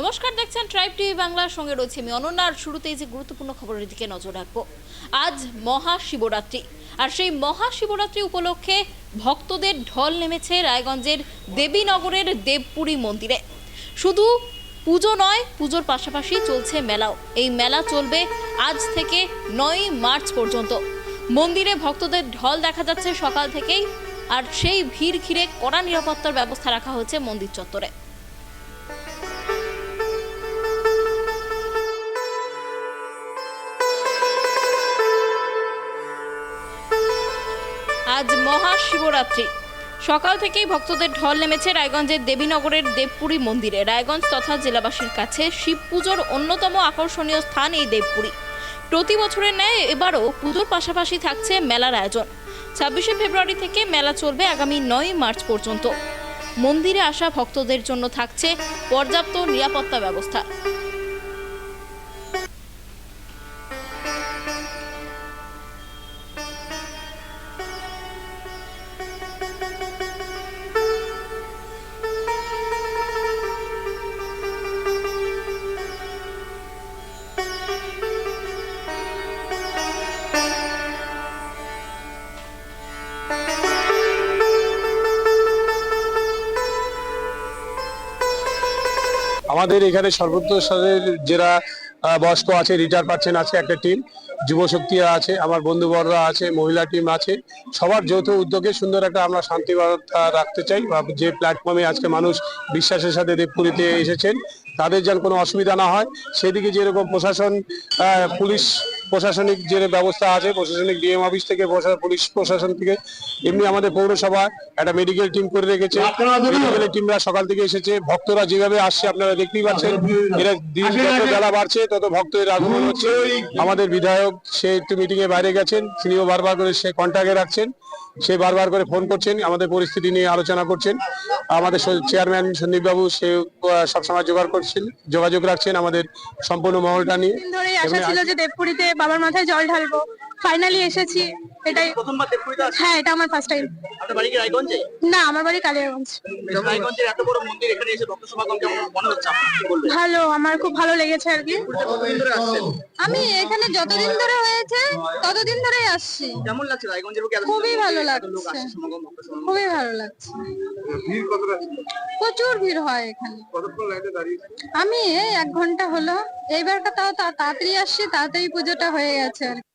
নমস্কার, দেখছেন tribe TV বাংলার সঙ্গে রয়েছে আমি অনন্যার শুরুতেই যে গুরুত্বপূর্ণ খবরের দিকে নজর রাখব। আজ মহাশিবরাত্রি, আর সেই মহাশিবরাত্রি উপলক্ষে ভক্তদের ঢল নেমেছে রায়গঞ্জের দেবীনগরের দেবপুরী মন্দিরে। শুধু পুজো নয়, পুজোর পাশাপাশি চলছে মেলাও। এই মেলা চলবে আজ থেকে নয় মার্চ পর্যন্ত। মন্দিরে ভক্তদের ঢল দেখা যাচ্ছে সকাল থেকেই, আর সেই ভিড় ঘিরে কড়া নিরাপত্তার ব্যবস্থা রাখা হয়েছে মন্দির চত্বরে। আজ মহাশিবরাত্রি। সকাল থেকেই ভক্তদের ঢল নেমেছে রায়গঞ্জের দেবীনগরের দেবপুরী মন্দিরে। রায়গঞ্জ তথা জেলাবাসীর কাছে শিব পুজোর অন্যতম আকর্ষণীয় স্থান এই দেবপুরী। প্রতি বছরের ন্যায় এবারও পুজোর পাশাপাশি থাকছে মেলার আয়োজন। ছাব্বিশে ফেব্রুয়ারি থেকে মেলা চলবে আগামী নয় মার্চ পর্যন্ত। মন্দিরে আসা ভক্তদের জন্য থাকছে পর্যাপ্ত নিরাপত্তা ব্যবস্থা। আমাদের এখানে সর্বোচ্চ স্তরের যারা বয়স্ক আছে রিটায়ার পাচ্ছেন আছে একটা টিম যুবশক্তি আছে, আমার বন্ধুবর্গরা আছে, মহিলা টিম আছে। সবার যৌথ উদ্যোগে সুন্দর একটা আমরা শান্তিবার্তা রাখতে চাই। বা যে প্ল্যাটফর্মে আজকে মানুষ বিশ্বাসের সাথে দেবপুরীতে এসেছেন, তাদের যেন কোনো অসুবিধা না হয়। সেদিকে যেরকম প্রশাসন পুলিশ প্রশাসনিক যে ব্যবস্থা আছে প্রশাসনিক ডিএম অফিস থেকে পুলিশ প্রশাসন থেকে এমনি আমাদের পৌরসভা একটা মেডিকেল টিম করে রেখেছে। মেডিকেল টিমরা সকাল থেকে এসেছে। ভক্তরা যেভাবে আসছে আপনারা দেখতেই পাচ্ছেন। এরা দিন যত বেলা বাড়ছে তত ভক্তের আগমন হচ্ছে আমাদের বিধায়ক সে একটু মিটিং এ বাইরে গেছেন। তিনিও বারবার করে সে কন্ট্যাক্টে রাখছেন। সে বারবার করে ফোন করছেন। আমাদের পরিস্থিতি নিয়ে আলোচনা করছেন। আমাদের চেয়ারম্যান সন্দীপ বাবু সে সবসময় জোগাড় করছেন যোগাযোগ রাখছেন আমাদের সম্পূর্ণ মহলটা নিয়ে। দিন আশা ছিল যে দেবপুরীতে বাবার মাথায় জল ঢালবো। ফাইনালি এসেছি এটাই প্রথমবার দেবপুরীতে আসছেন? হ্যাঁ এটা আমার ফার্স্ট টাইম আপনার বাড়ি কি রায়গঞ্জে? না আমার বাড়ি কালিয়াগঞ্জ। রায়গঞ্জের এত বড় মন্দির এখানে এসে ভক্ত সমাগম কেমন মনে হচ্ছে আপনার? কি বলবেন? ভালো আমার খুব ভালো লেগেছে আর কি। কতদিন ধরে আসছেন? আমি এখানে যতদিন ধরে হয়েছে ততদিন ধরেই আসছি। কেমন লাগছে রায়গঞ্জের বুকে? এত খুবই ভালো এত লাগছে। লোক আসছে সমাগম ভক্ত সমাগম। খুবই ভালো লাগছে। প্রচুর ভিড় হয় এখানে। আমি এই এক ঘণ্টা হলো। এইবারটা তাও তা- তাড়াতাড়ি আসছি তাড়াতাড়ি পুজোটা হয়ে গেছে আর কি।